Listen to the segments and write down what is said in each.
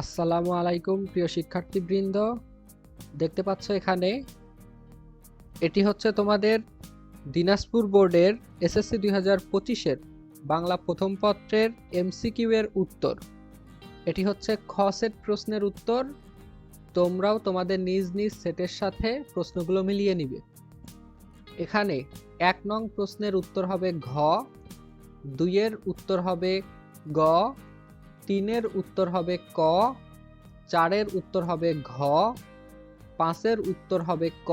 আসসালামু আলাইকুম, প্রিয় শিক্ষার্থীবৃন্দ। দেখতে পাচ্ছ এখানে, এটি হচ্ছে তোমাদের দিনাজপুর বোর্ডের এসএসসি দুই হাজার পঁচিশের বাংলা প্রথম পত্রের এমসিকিউ এর উত্তর। এটি হচ্ছে খ সেট প্রশ্নের উত্তর। তোমরাও তোমাদের নিজ নিজ সেটের সাথে প্রশ্নগুলো মিলিয়ে নিবে। এখানে এক নং প্রশ্নের উত্তর হবে ঘ, দুইয়ের উত্তর হবে গ তিনের উত্তর হবে ক চারের উত্তর হবে ঘ পাঁচের উত্তর হবে ক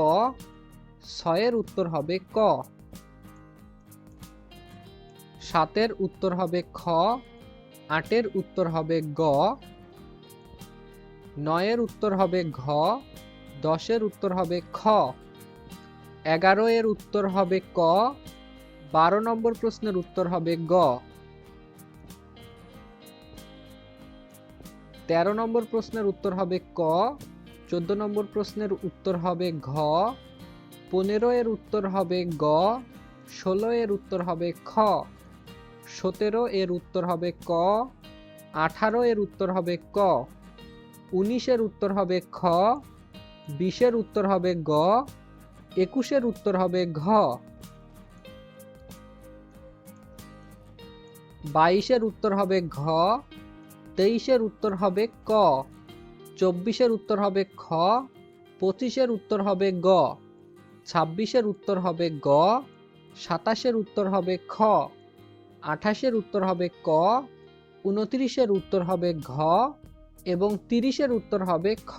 ছয়ের উত্তর হবে ক সাতের উত্তর হবে খ আটের উত্তর হবে গ নয়ের উত্তর হবে ঘ দশের উত্তর হবে খ এগারো এর উত্তর হবে ক বারো নম্বর প্রশ্নের উত্তর হবে গ তেরো নম্বর প্রশ্নের উত্তর হবে ক চোদ্দ নম্বর প্রশ্নের উত্তর হবে ঘ পনেরো এর উত্তর হবে গ ষোলো এর উত্তর হবে খ সতেরো এর উত্তর হবে ক আঠারো এর উত্তর হবে ক উনিশের উত্তর হবে খ বিশের উত্তর হবে গ একুশের উত্তর হবে ঘ বাইশের উত্তর হবে ঘ তেইশের উত্তর হবে ক। চব্বিশের উত্তর হবে খ। পঁচিশের উত্তর হবে গ। ছাব্বিশের উত্তর হবে গ। সাতাশের উত্তর হবে খ। আঠাশের উত্তর হবে ক। উনত্রিশের উত্তর হবে ঘ। এবং তিরিশের উত্তর হবে খ।